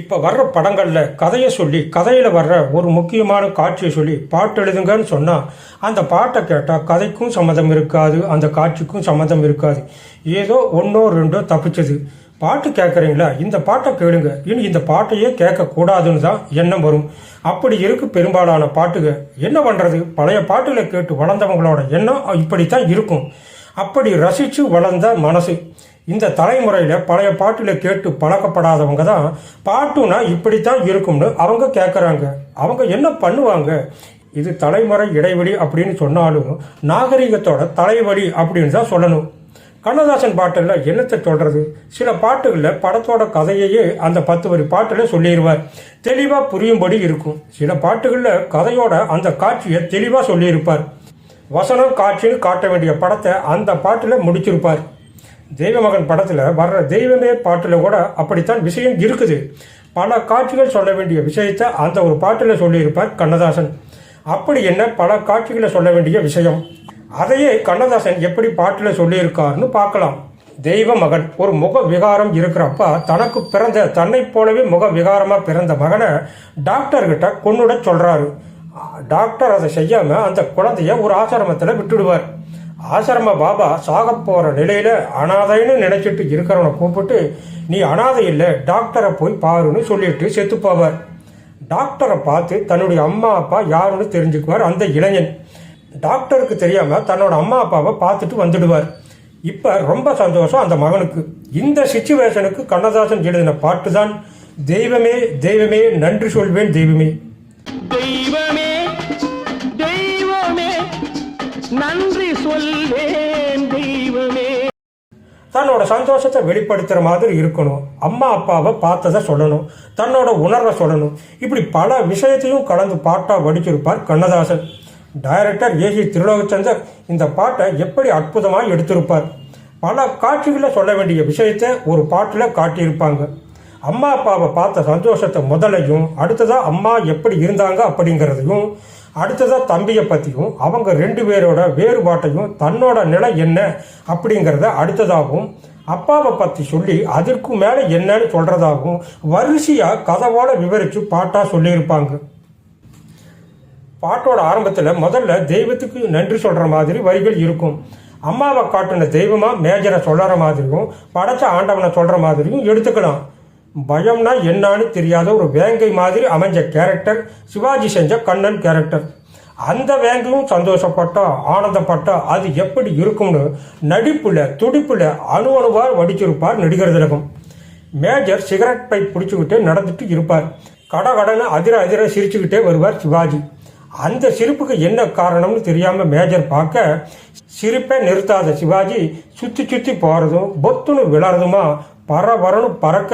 இப்போ வர்ற படங்களில் கதையை சொல்லி கதையில் வர்ற ஒரு முக்கியமான காட்சியை சொல்லி பாட்டு எழுதுங்கன்னு சொன்னால் அந்த பாட்டை கேட்டால் கதைக்கும் சம்மதம் இருக்காது அந்த காட்சிக்கும் சம்மதம் இருக்காது. ஏதோ ஒன்றோ ரெண்டோ தப்பிச்சது. பாட்டு கேட்குறீங்களா இந்த பாட்டை கேளுங்க. இனி இந்த பாட்டையே கேட்கக்கூடாதுன்னு தான் எண்ணம் வரும். அப்படி இருக்கு பெரும்பாலான பாட்டுக. என்ன பண்ணுறது பழைய பாட்டுகளை கேட்டு வளர்ந்தவங்களோட எண்ணம் இப்படித்தான் இருக்கும். அப்படி ரசித்து வளர்ந்த மனசு. இந்த தலைமுறையில் பழைய பாட்டில் கேட்டு பழக்கப்படாதவங்க தான் பாட்டுனா இப்படித்தான் இருக்கும்னு அவங்க கேட்குறாங்க அவங்க என்ன பண்ணுவாங்க? இது தலைமுறை இடைவெளி அப்படின்னு சொன்னாலும் நாகரிகத்தோட தலைவலி அப்படின்னு தான் சொல்லணும். கண்ணதாசன் பாட்டில் என்னத்தை சொல்றது? சில பாட்டுகளில் படத்தோட கதையையே அந்த பத்து வரி பாட்டில் சொல்லிடுவார் தெளிவாக புரியும்படி இருக்கும். சில பாட்டுகளில் கதையோட அந்த காட்சியை தெளிவாக சொல்லியிருப்பார். வசனம் காட்சின்னு காட்ட வேண்டிய படத்தை அந்த பாட்டில் முடிச்சிருப்பார். தெய்வமகன் படத்தில் வர்ற தெய்வமே பாட்டில் கூட அப்படித்தான் விஷயம் இருக்குது. பல காட்சிகள் சொல்ல வேண்டிய விஷயத்தை அந்த ஒரு பாட்டில் சொல்லியிருப்பார் கண்ணதாசன். அப்படி என்ன பல காட்சிகளை சொல்ல வேண்டிய விஷயம்? அதையே கண்ணதாசன் எப்படி பாட்டில் சொல்லியிருக்காருன்னு பார்க்கலாம். தெய்வ மகன் ஒரு முக விகாரம் இருக்கிறப்ப தனக்கு பிறந்த தன்னை போலவே முக விகாரமாக பிறந்த மகனை டாக்டர்கிட்ட கொன்னுட சொல்கிறாரு டாக்டர் அதை செய்யாமல் அந்த குழந்தைய ஒரு ஆசிரமத்தில் விட்டுடுவார். ஆசிரம பாபா சாக போகிற நிலையில் அனாதைன்னு நினைச்சிட்டு இருக்கிறவனை கூப்பிட்டு நீ அனாதை இல்லை டாக்டரை போய் பாருன்னு சொல்லிட்டு செத்து போவார். டாக்டரை பார்த்து தன்னுடைய அம்மா அப்பா யாருன்னு தெரிஞ்சுக்குவார் அந்த இளைஞன். டாக்டருக்கு தெரியாமல் தன்னோட அம்மா அப்பாவை பார்த்துட்டு வந்துடுவார். இப்போ ரொம்ப சந்தோஷம் அந்த மகனுக்கு. இந்த சுச்சுவேஷனுக்கு கண்ணதாசன் எழுதின பாட்டு தான் தெய்வமே தெய்வமே நன்றி சொல்வேன் தெய்வமே. தெய்வமே தெய்வமே நன்றி சொல்வேன் தெய்வமே. தன்னோட சந்தோஷத்தை வெளிப்படுத்துகிற மாதிரி இருக்கணும். அம்மா அப்பாவை பார்த்ததை சொல்லணும். தன்னோட உணர்வை சொல்லணும். இப்படி பல விஷயத்தையும் கலந்து பாட்டாக வடிச்சிருப்பார் கண்ணதாசன். டைரக்டர் ஏசி திருலோகச்சந்தர் இந்த பாட்டை எப்படி அற்புதமாக எடுத்திருப்பார்? பல காட்சிகளில் சொல்ல வேண்டிய விஷயத்தை ஒரு பாட்டில் காட்டியிருப்பாங்க. அம்மா அப்பாவை பார்த்த சந்தோஷத்தை முதலையும் அடுத்ததாக அம்மா எப்படி இருந்தாங்க அப்படிங்கிறதையும் அடுத்ததாக தம்பியை பற்றியும் அவங்க ரெண்டு பேரோட வேறுபாட்டையும் தன்னோட நிலை என்ன அப்படிங்கிறத அடுத்ததாகவும் அப்பாவை பற்றி சொல்லி அதற்கு மேலே என்னன்னு சொல்கிறதாகவும் வரிசையாக கதவோட விவரித்து பாட்டாக சொல்லியிருப்பாங்க. பாட்டோட ஆரம்பத்தில் முதல்ல தெய்வத்துக்கு நன்றி சொல்கிற மாதிரி வரிகள் இருக்கும். அம்மாவை காட்டின தெய்வமாக மேஜரை சொல்கிற மாதிரியும் படைச்ச ஆண்டவனை சொல்கிற மாதிரியும் எடுத்துக்கலாம். பயம்னா என்னான்னு தெரியாத ஒரு வேங்கை மாதிரி அமைஞ்ச கேரக்டர் சிவாஜி செஞ்ச கண்ணன் கேரக்டர் அந்த வேங்கையும் சந்தோஷப்பட்டா ஆனந்தப்பட்டா அது எப்படி இருக்கும்னு நடிப்புல துடிப்புல அணு அணுவார் வடிச்சிருப்பார் நடிகர் திலகம். மேஜர் சிகரெட் பை பிடிச்சிக்கிட்டே நடந்துட்டு இருப்பார். கட கடன்னு அதிர அதிர சிரிச்சுக்கிட்டே வருவார் சிவாஜி. அந்த சிரிப்புக்கு என்ன காரணம்னு தெரியாம மேஜர் பார்க்க சிரிப்பை நிறுத்தாத சிவாஜி சுத்தி சுத்தி போறதும் பொத்துன்னு விழறதுமா பரபரன்னு பறக்க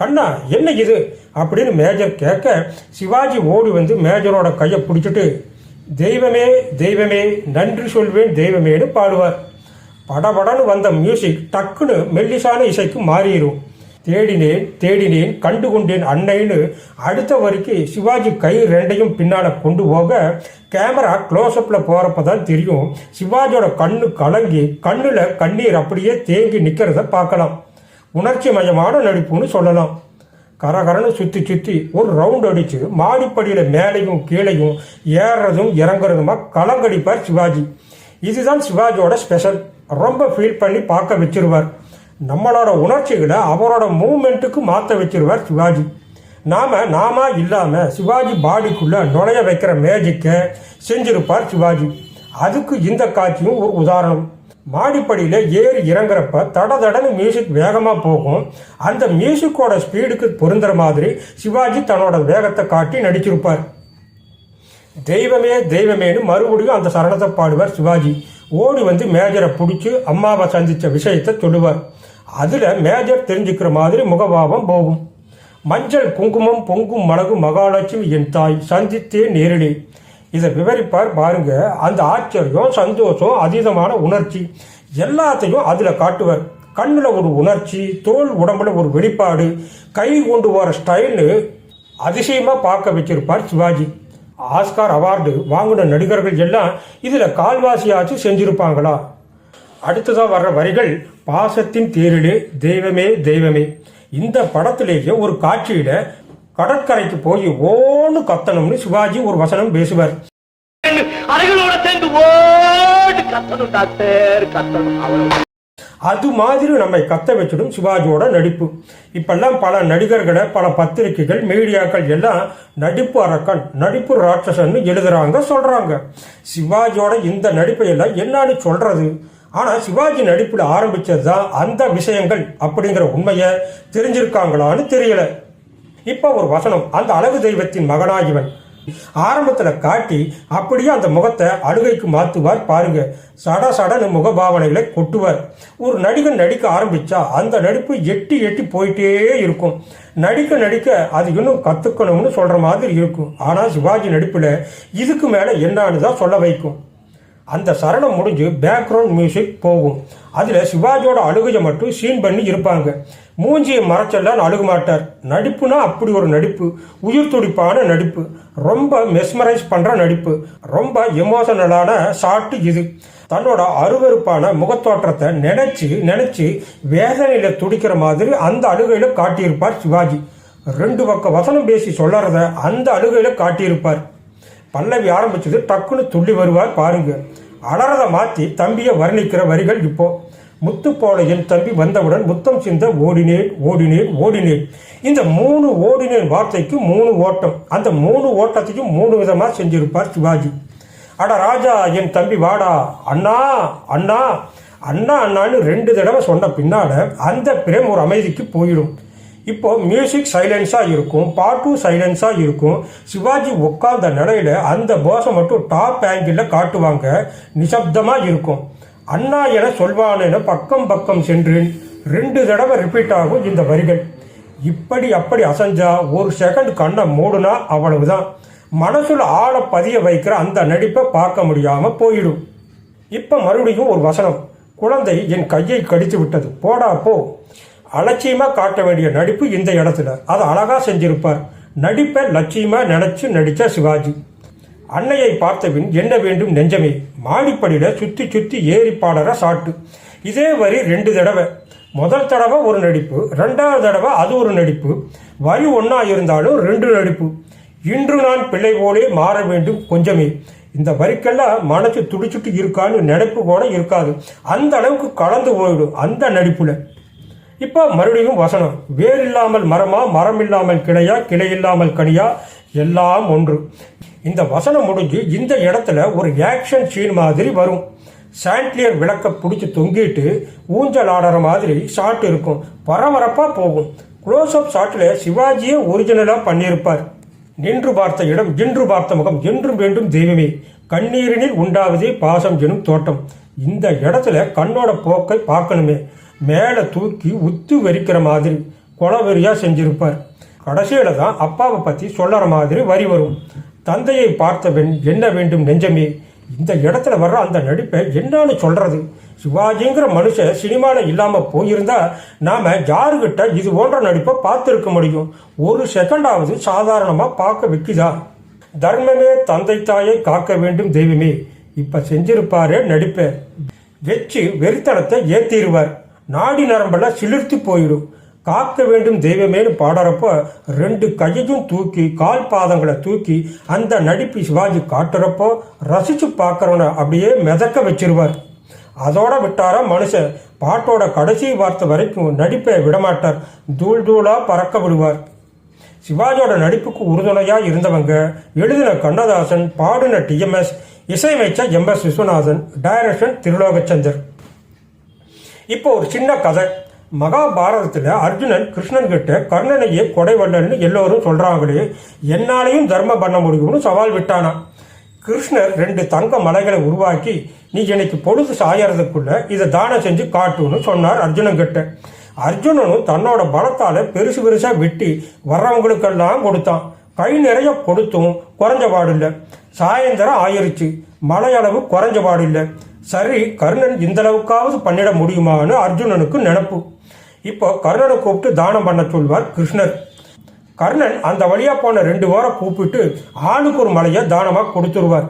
கண்ணா என்ன இது? அப்படின்னு மேஜர் கேட்க சிவாஜி ஓடி வந்து மேஜரோட கையை பிடிச்சிட்டு தெய்வமே தெய்வமே நன்றி சொல்வேன் தெய்வமேன்னு பாடுவார். படபடன்னு வந்த மியூசிக் டக்குன்னு மெல்லிசான இசைக்கு மாறிடும் தேடினேன் தேடினேன் கண்டு கொண்டேன் அன்னைன்னு அடுத்த வரைக்கு சிவாஜி கை ரெண்டையும் பின்னால் கொண்டு போக கேமரா க்ளோஸ்அப்பில் போகிறப்ப தான் தெரியும். சிவாஜியோட கண்ணு கலங்கி கண்ணில் கண்ணீர் அப்படியே தேங்கி நிற்கிறத பார்க்கலாம். உணர்ச்சி மயமான நடிப்புன்னு சொல்லலாம். கரகரன்னு சுற்றி சுற்றி ஒரு ரவுண்ட் அடித்து மாடிப்படியில் மேலேயும் கீழையும் ஏறுறதும் இறங்குறதுமா கலங்கடிப்பார் சிவாஜி. இதுதான் சிவாஜியோட ஸ்பெஷல் ரொம்ப ஃபீல் பண்ணி பார்க்க வச்சிருவார். நம்மளோட உணர்ச்சிகளை அவரோட மூமெண்ட்டுக்கு மாற்ற வச்சிருவார் சிவாஜி. நாம இல்லாமல் இல்லாம சிவாஜி பாடிக்குள்ள நுழைய வைக்கிற மேஜிக்கை செஞ்சிருப்பார் சிவாஜி. அதுக்கு இந்த காட்சியும் ஒரு உதாரணம். மாடிப்படியில் ஏறி இறங்குறப்ப தட தடன்னு மியூசிக் வேகமாக போகும். அந்த மியூசிக்கோட ஸ்பீடுக்கு பொருந்துற மாதிரி சிவாஜி தன்னோட வேகத்தை காட்டி நடிச்சிருப்பார். தெய்வமே தெய்வமேனு மறுபடியும் அந்த சரணத்தை பாடுவார் சிவாஜி. ஓடி வந்து மேஜரை பிடிச்சி அம்மாவை சந்தித்த விஷயத்தை சொல்லுவார். அதில் மேஜர் தெரிஞ்சுக்கிற மாதிரி முகபாவம் போகும். மஞ்சள் குங்குமம் பொங்கும் மலகு மகாலட்சுமி என் தாய் சந்தித்தே நேரிலே. இதை விவரிப்பார் பாருங்க. அந்த ஆச்சரியம் சந்தோஷம் அதீதமான உணர்ச்சி எல்லாத்தையும் அதில் காட்டுவார். கண்ணில் ஒரு உணர்ச்சி தோல் உடம்புல ஒரு வெளிப்பாடு கை கொண்டு வர ஸ்டைலு அதிசயமாக பார்க்க வச்சிருப்பார் சிவாஜி. ஆஸ்கார் அவார்டு வாங்கின நடிகர்கள் எல்லாம் இதில் கால்வாசியாச்சு செஞ்சிருப்பாங்களா? அடுத்ததாக வர்ற வரிகள் பாசத்தின் தேரிலே தெய்வமே தெய்வமே. இந்த படத்திலேயே ஒரு காட்சியில கடற்கரைக்கு போய் ஓன்னு கத்தணும்னு சிவாஜி ஒரு வசனம் பேசுவார். அறைகளோட சேர்ந்து ஓட்டு கத்தணும் டாக்டர் கத்தணும் அவ்வளவு அது மாதிரி நம்மை கத்த வச்சிடும் சிவாஜியோட நடிப்பு. இப்பெல்லாம் பல நடிகர்களை பல பத்திரிகைகள் மீடியாக்கள் எல்லாம் நடிப்பு அரக்கன் நடிப்பு ராட்சசன்னு எழுதுறாங்க சொல்றாங்க. சிவாஜியோட இந்த நடிப்பை எல்லாம் என்னன்னு சொல்றது? ஆனா சிவாஜி நடிப்புல ஆரம்பிச்சது தான் அந்த விஷயங்கள் அப்படிங்கிற உண்மையை தெரிஞ்சிருக்காங்களான்னு தெரியல. இப்ப ஒரு வசனம் அந்த அழகு தெய்வத்தின் மகனாகிவன் ஆரம்பத்துல காட்டி அப்படியே அந்த முகத்தை அழுகைக்கு மாத்துவார் பாருங்க. சட சடனு முகபாவனைகளை கொட்டுவார். ஒரு நடிகன் நடிக்க ஆரம்பிச்சா அந்த நடிப்பு எட்டி எட்டி போயிட்டே இருக்கும். நடிக்க நடிக்க அது இன்னும் கத்துக்கணும்னு சொல்ற மாதிரி இருக்கும். ஆனா சிவாஜி நடிப்புல இதுக்கு மேல என்னன்னு தான் சொல்ல வைக்கும். அந்த சரணம் முடிஞ்சு பேக்ரவுண்ட் மியூசிக் போகும். அதில் சிவாஜியோட அழுகையை மட்டும் சீன் பண்ணி இருப்பாங்க. மூஞ்சியை மறைச்செல்லாம் அழுக மாட்டார் நடிப்புனா அப்படி ஒரு நடிப்பு. உயிர் துடிப்பான நடிப்பு. ரொம்ப மெஸ்மரைஸ் பண்ணுற நடிப்பு. ரொம்ப எமோஷனலான ஷாட்டு இது. தன்னோட அருவருப்பான முகத்தோற்றத்தை நினைச்சு நினைச்சு வேதனையில துடிக்கிற மாதிரி அந்த அழுகையில காட்டியிருப்பார் சிவாஜி. ரெண்டு பக்கம் வசனம் பேசி சொல்லறத அந்த அழுகையில காட்டியிருப்பார். பல்லவி ஆரம்பிச்சது டக்குன்னு துள்ளி வருவார் பாருங்க. அலறதை மாத்தி தம்பியை வர்ணிக்கிற வரிகள் இப்போ. முத்துப்பாளையன் என் தம்பி வந்தவுடன் முத்தம் சிந்த ஓடினேன் ஓடினேன் ஓடினேன். இந்த மூணு ஓடினேன் வார்த்தைக்கு மூணு ஓட்டம். அந்த மூணு ஓட்டத்தையும் மூணு விதமாக செஞ்சிருப்பார் சிவாஜி. அட ராஜா என் தம்பி வாடா. அண்ணா அண்ணா. அண்ணா அண்ணான்னு ரெண்டு தடவை சொன்ன பின்னால் அந்த பிரேம் ஒரு அமைதிக்கு போயிடும். இப்போ மியூசிக் சைலன்ஸாக இருக்கும் பாட்டும் சைலன்ஸாக இருக்கும். சிவாஜி உட்கார்ந்த நிலையில் அந்த போஸை மட்டும் டாப் ஆங்கிளில் காட்டுவாங்க. நிசப்தமாக இருக்கும். அண்ணா என சொல்வான் என பக்கம் பக்கம் சென்றேன். ரெண்டு தடவை ரிப்பீட் ஆகும் இந்த வரிகள். இப்படி அப்படி அசைஞ்சா ஒரு செகண்ட் கண்ணை மூடுனா அவ்வளவுதான். மனசுல ஆழ பதிய வைக்கிற அந்த நடிப்பை பார்க்க முடியாம போயிடும். இப்ப மறுபடியும் ஒரு வசனம். குழந்தை என் கையை கடித்து விட்டது. போடா போ. அலட்சியமாக காட்ட வேண்டிய நடிப்பு இந்த இடத்துல. அதை அழகாக செஞ்சிருப்பார். நடிப்பை லட்சியமாக நினச்சி நடித்த சிவாஜி. அன்னையை பார்த்தபின் என்ன வேண்டும் நெஞ்சமே? மாடிப்படியில சுத்தி சுத்தி ஏறி பாடுற சாட்டு. இதே வரி ரெண்டு தடவை. முதல் தடவை ஒரு நடிப்பு ரெண்டாவது தடவை அது ஒரு நடிப்பு. வரி ஒன்றா இருந்தாலும் ரெண்டு நடிப்பு. இன்று நான் பிள்ளை போலே மாற வேண்டும் கொஞ்சமே. இந்த வரிக்கெல்லாம் மனசு துடிச்சுட்டு இருக்கான்னு நினைப்பு கூட இருக்காது. அந்த அளவுக்கு கலந்து போயிடும் அந்த நடிப்புல. இப்போ மறுபடியும் வசனம். வேர் இல்லாமல் மரமா மரம் இல்லாமல் கிளையா கிளை இல்லாமல் கனியா எல்லாம் ஒன்று. இந்த வசனம் முடிஞ்சு இந்த இடத்துல ஒரு ஆக்ஷன் சீன் மாதிரி வரும். சாண்ட்லியர் விளக்க பிடிச்சி தொங்கிட்டு ஊஞ்சல் ஆடுற மாதிரி ஷாட் இருக்கும். பரபரப்பாக போகும். க்ளோஸ் அப் ஷாட்டில் சிவாஜியே ஒரிஜினலாக பண்ணியிருப்பார். நின்று பார்த்த இடம் இன்று பார்த்த முகம் என்றும் வேண்டும் தெய்வமே. கண்ணீரினில் உண்டாவதே பாசம் எனும் தோட்டம் இந்த இடத்துல கண்ணோட போக்கை பார்க்கணுமே. மேலே தூக்கி உத்து வெறிக்கிற மாதிரி கொலவெறியாக செஞ்சிருப்பார். கடைசியில் தான் அப்பாவை பற்றி சொல்லற மாதிரி வரி வரும். தந்தையை பார்த்தவன் என்ன வேண்டும் நெஞ்சமே? இந்த இடத்துல வர்ற அந்த நடிப்பை என்னன்னு சொல்றது? சிவாஜிங்கிற மனுஷன் சினிமாவில் இல்லாம போயிருந்தா நாம யாருகிட்ட இது போன்ற நடிப்பை பார்த்துருக்க முடியும்? ஒரு செகண்டாவது சாதாரணமா பார்க்க வைக்குதா? தர்மமே தந்தை தாயை காக்க வேண்டும் தெய்வமே. இப்ப செஞ்சிருப்பாரு நடிப்பை. வச்சு வெறித்தனத்தை ஏத்திடுவார். நாடி நரம்பெல்லாம் சிலிர்த்து போயிடும். காக்க வேண்டும் தெய்வமேனு பாடுறப்போ ரெண்டு கையையும் தூக்கி கால் பாதங்களை தூக்கி அந்த நடிப்பு சிவாஜி காட்டுறப்போ ரசிச்சு பார்க்குறவனை அப்படியே மிதக்க வச்சிருவார். அதோட விட்டாரா மனுஷன் பாட்டோட கடைசி வார்த்தை வரைக்கும் நடிப்பை விடமாட்டார். தூள் தூளாக பறக்க விடுவார். சிவாஜியோட நடிப்புக்கு உறுதுணையாக இருந்தவங்க எழுதின கண்ணதாசன் பாடின TMS இசையமைச்ச M S Viswanathan direction Tirulokchandar. இப்போ ஒரு சின்ன கதை. மகாபாரதத்தில் அர்ஜுனன் கிருஷ்ணன் கிட்ட கர்ணனையே கொடை வல்லன்னு எல்லோரும் சொல்கிறாங்களே என்னாலையும் தர்மம் பண்ண முடியும்னு சவால் விட்டானா கிருஷ்ணர் ரெண்டு தங்க மலைகளை உருவாக்கி நீ எனக்கு பொழுது சாயறதுக்குள்ள இதை தானம் செஞ்சு காட்டுன்னு சொன்னார் அர்ஜுனன் கிட்ட அர்ஜுனனும் தன்னோட பலத்தால் பெருசு பெருசாக வெட்டி வர்றவங்களுக்கெல்லாம் கொடுத்தான். கை நிறைய கொடுத்தும் குறைஞ்ச பாடில்லை. சாயந்தரம் ஆயிருச்சு. மழையளவு குறைஞ்ச பாடில்லை. சரி கர்ணன் இந்த அளவுக்காவது பண்ணிட முடியுமான்னு அர்ஜுனனுக்கு நினப்பு. இப்போ கர்ணனை கூப்பிட்டு தானம் பண்ண சொல்வார் கிருஷ்ணர். கர்ணன் அந்த வழியா போன ரெண்டு வாரம் கூப்பிட்டு ஆளுக்கு ஒரு மலையை தானமாக கொடுத்துருவார்.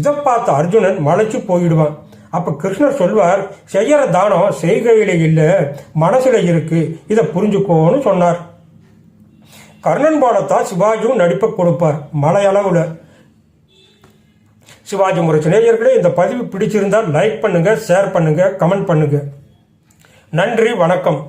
இதை பார்த்த அர்ஜுனன் மலைச்சு போயிடுவான். அப்போ கிருஷ்ணர் சொல்வார் செய்யற தானம் செய்கையில இல்லை மனசுல இருக்கு இதை புரிஞ்சுக்கோன்னு சொன்னார். கர்ணன் போலத்தான் சிவாஜியும் நடிப்பை கொடுப்பார் மலையளவில் சிவாஜி முரசு நேயர்களே இந்த பதிவு பிடிச்சிருந்தால் லைக் பண்ணுங்கள் ஷேர் பண்ணுங்கள் கமெண்ட் பண்ணுங்கள் நன்றி வணக்கம்.